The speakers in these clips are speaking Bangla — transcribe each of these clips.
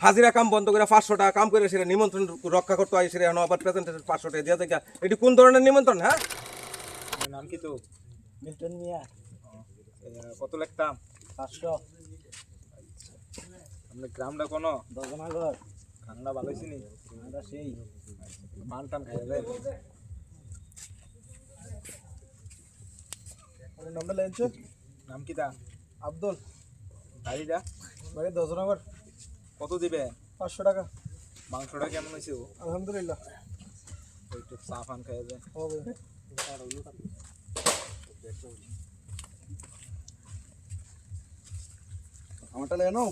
হাজিরা কাম বন্ধ করে পাঁচশো টাকা কাম করে সেটা নিমন্ত্রণ রক্ষা করতে হয় সেটা এখন আবার প্রেজেন্টেশন পাঁচশো টাকা দিয়ে থেকে এটি কোন ধরনের নিমন্ত্রণ হ্যাঁ? নাম কি তো? মিল্টন মিয়া। কত লিখতাম? পাঁচশো। আপনার গ্রামটা কোনো? দশনাগর খান্না ভালো হয়েছে নি? আমরা সেই। পান টান খাই নামটা নাম কি তা? আব্দুল। গাড়িটা? বাড়ি দশনগর কত দিবে? পাঁচশো টাকা। মাংসটা কেমন হয়েছে ও? আলহামদুলিল্লাহ। একটু চা ফান খাই দেন হবে। আমারটা লেনো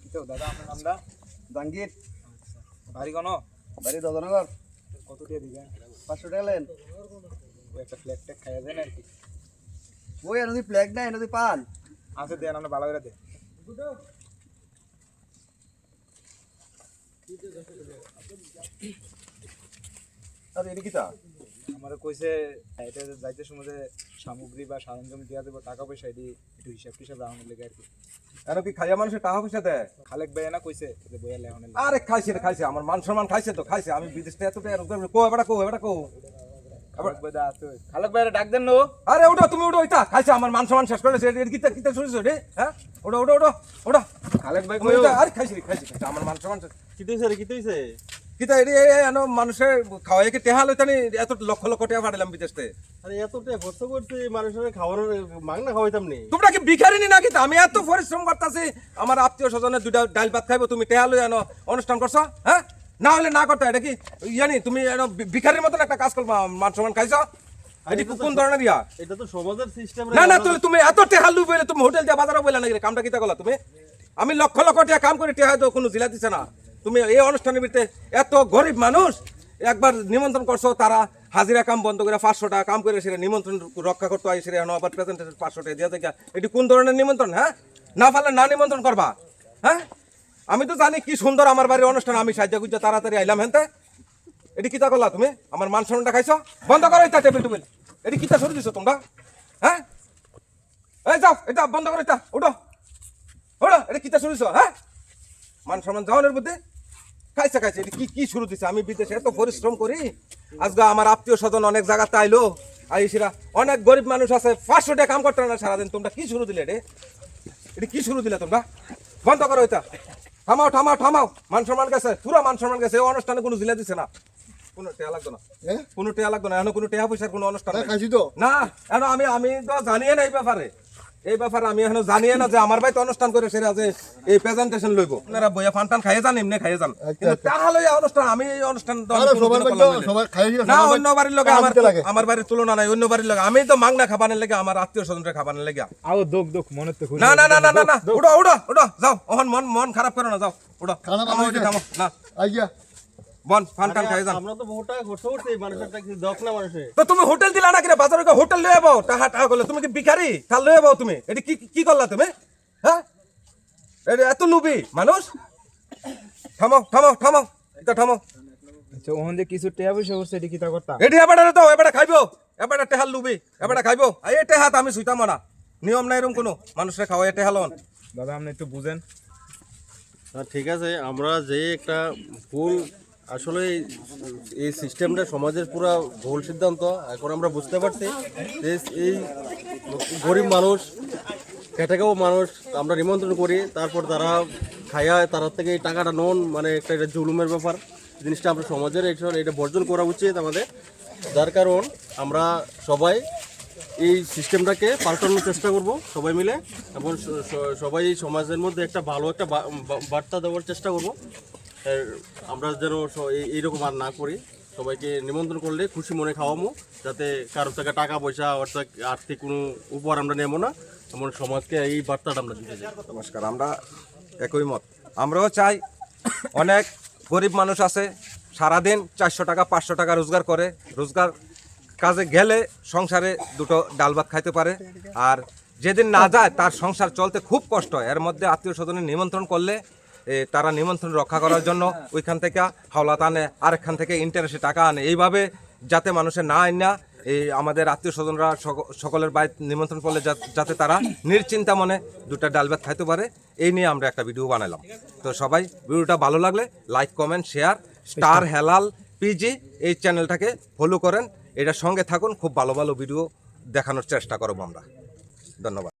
কি তো দাদা আপনার নামটা? জাঙ্গির বাড়ি কোনো? বাড়ি দশনগর কত দিয়ে দিবেন পাঁচশো টাকা লেন। ও একটা ফ্ল্যাগ ট্যাগ খাই দেন আর কি। ওই নদী ফ্ল্যাগ নাই নদী পান। আছে দেন আমরা ভালো করে দেন আর এটা কিতা আমার কইছে এটা যাইতে সময় সামগ্রী বা সরঞ্জাম দেওয়া দেবো টাকা পয়সা এটি একটু হিসাব টিসাব রাখনের লেগে আর কি এর কি খাইয়া মানুষের টাকা পয়সা দেয় খালেক ভাই না কইছে যে বইয়া আরে খাইছে রে খাইছে। আমার মান সম্মান খাইছে তো খাইছে। আমি বিদেশ থেকে এত টাকা রোজগার করি। কো এবারে কো কো খালেক ডাক দেন নো। আরে ওটা তুমি ওটা ওইটা। খাইছে আমার মান সম্মান শেষ করে কিতা কিতা শুনেছো রে? হ্যাঁ? ওটা ওটা ওটা ওটা খালেক ভাই আরে খাইছে খাইছে আমার মান সম্মান কি তুইছে রে কি তুইছে কিতা এটি এই এনো মানুষের খাওয়াই কি টেহা লইতানি? এত লক্ষ লক্ষ টাকা পাঠালাম বিদেশ আরে এত টাকা খরচ করতে মানুষের খাওয়ানোর মাংনা খাওয়াইতাম নি। তোমরা কি ভিখারি নাকি আমি এত পরিশ্রম করতেছি আমার আত্মীয় স্বজনের দুইটা ডাল ভাত খাইবো তুমি টেহা লই আনো অনুষ্ঠান করছ হ্যাঁ? না হলে না করতে এটা কি? ইয়ানি তুমি এনো ভিখারির মতন একটা কাজ করবা মান সম্মান খাইছো? কোন ধরনের ইয়া? এটা তো সমাজের সিস্টেম না না তুমি তুমি এত টেহা লুই বলে তুমি হোটেল দিয়ে বাজারে বলে নাকি? কামটা কিতা করলা তুমি? আমি লক্ষ লক্ষ টাকা কাম করে টেহা তো কোনো জিলা দিছে না। তুমি এই অনুষ্ঠানের ভিতরে এত গরিব মানুষ, একবার নিমন্ত্রণ করছ তারা, হাজিরা কাম বন্ধ করে পাঁচশো টাকা কাম করে সেটা নিমন্ত্রণ রক্ষা করতে হয়, সেটা আবার প্রেজেন্টেশন পাঁচশো টাকা দিয়ে থেকে এটি কোন ধরনের নিমন্ত্রণ হ্যাঁ? না পারলে না নিমন্ত্রণ করবা হ্যাঁ? আমি তো জানি কি সুন্দর আমার বাড়ির অনুষ্ঠান, আমি সাহায্য করছি তাড়াতাড়ি আইলাম হেনতে এটি কিতা করলা তুমি? আমার মান সম্মানটা খাইছো? বন্ধ করো এটা টেবিল টেবিল। এটি কিতা শুরু দিছো তোমরা? হ্যাঁ? এই যাও এটা বন্ধ করো এটা ওঠো ওঠো এটা কিতা শুরু দিছো হ্যাঁ? মান সম্মান যাওয়ানোর বুদ্ধি? খাইছে খাইছে। কি কি শুরু দিছে? আমি বিদেশে এত পরিশ্রম করি। আজকে আমার আত্মীয় স্বজন অনেক জায়গাতে আইলো। আইসিরা অনেক গরিব মানুষ আছে পাঁচশো টাকা কাম করতে না সারাদিন। তোমরা কি শুরু দিলে রে? এটা কি শুরু দিলে তোমরা? বন্ধ করো এটা। থামাও থামাও থামাও। মান সম্মান গেছে পুরো মান সম্মান গেছে। এই অনুষ্ঠানে কোনো জিলা দিছে না। কোনো টেয়া লাগতো না। কোনো টেয়া লাগতো না। এখন কোনো টেয়া পয়সার কোনো অনুষ্ঠান নাই। না এখন আমি আমি তো জানিয়ে না এই ব্যাপারে। এই ব্যাপারে আমি এখন জানিয়ে না যে আমার ভাই তো অনুষ্ঠান করে সেটা যে এই প্রেজেন্টেশন লইব। আপনারা বইয়া ফান টান খাইয়ে যান এমনি খাইয়ে যান। কিন্তু টাকা লইয়া অনুষ্ঠান আমি এই অনুষ্ঠান না। অন্য বাড়ির লোকে আমার আমার বাড়ির তুলনা নাই অন্য বাড়ির লোকে। আমি তো মাংনা খাবানের লেগে আমার আত্মীয় স্বজনরা খাবানের লেগে। আও দোক দোক মনে তো না না না না না না উঠো উঠো উঠো যাও ওহন মন মন খারাপ করো না যাও খানা থামো না। আইয়া। বন ফান টান খাইয়ে যান। আমরা তো বহু টাকা খরচ মানুষের কিছু দক না মানুষের। তো তুমি হোটেল দিলা না কিরে বাজারে হোটেল লয়ে যাব টাকা টাকা করলে। তুমি কি ভিখারি? কাল লয়ে যাব তুমি। এটি কি কি করলা তুমি? হ্যাঁ? এটি এত লুবি? মানুষ? থামো থামো থামো। এটা থামো। আচ্ছা ওখান কিছু টেয়া পয়সা করছে এটি কিতা করতা? এটি এবারে তো এবারে খাইবো। এবারে টেহাল লুবি এবারে খাইবো। এই টেহাত আমি সুইতাম না। নিয়ম নাই এরকম কোনো। মানুষের খাওয়া টেহালন দাদা আপনি একটু বুঝেন। হ্যাঁ, ঠিক আছে। আমরা যে একটা ভুল আসলে এই- সিস্টেমটা সমাজের পুরো ভুল সিদ্ধান্ত, এখন আমরা বুঝতে পারছি যে এই গরিব মানুষ খেটে মানুষ, আমরা নিমন্ত্রণ করি, তারপর তারা খাইয়া তার থেকে এই টাকাটা নন মানে একটা এটা জুলুমের ব্যাপার, জিনিসটা আমরা সমাজের এটা- বর্জন করা উচিত আমাদের। যার কারণ আমরা সবাই এই সিস্টেমটাকে পাল্টানোর চেষ্টা করব, সবাই মিলে, এবং সবাই এই সমাজের মধ্যে একটা ভালো একটা বার্তা দেওয়ার চেষ্টা করব। আমরা যেন এইরকম আর না করি। সবাইকে নিমন্ত্রণ করলে খুশি মনে খাওয়ামো, যাতে কারও থেকে টাকা পয়সা অর্থাৎ আর্থিক কোনো উপহার আমরা নেব না, এমন সমাজকে এই বার্তাটা আমরা দিতে চাই। নমস্কার, আমরা একই মত। আমরাও চাই অনেক গরিব মানুষ আছে, সারাদিন চারশো টাকা, পাঁচশো টাকা রোজগার করে। রোজগার কাজে গেলে সংসারে দুটো ডাল ভাত খাইতে পারে। আর যেদিন না যায়, তার সংসার চলতে খুব কষ্ট হয়। এর মধ্যে আত্মীয় স্বজনের নিমন্ত্রণ করলে তারা নিমন্ত্রণ রক্ষা করার জন্য ওইখান থেকে হাওলাত আনে আরেকখান থেকে ইন্টারেস্টে টাকা আনে। এইভাবে যাতে মানুষের না আইন না, এই আমাদের আত্মীয় স্বজনরা সকলের বাড়ি নিমন্ত্রণ করলে যাতে তারা নিশ্চিন্তা মনে দুটা ডাল ভাত খাইতে পারে, এই নিয়ে আমরা একটা ভিডিও বানালাম তো সবাই ভিডিওটা ভালো লাগলে like comment share star Helal PG এই চ্যানেলটাকে ফলো করেন। এটার সঙ্গে থাকুন, খুব ভালো ভালো ভিডিও দেখানোর চেষ্টা করব আমরা। ধন্যবাদ।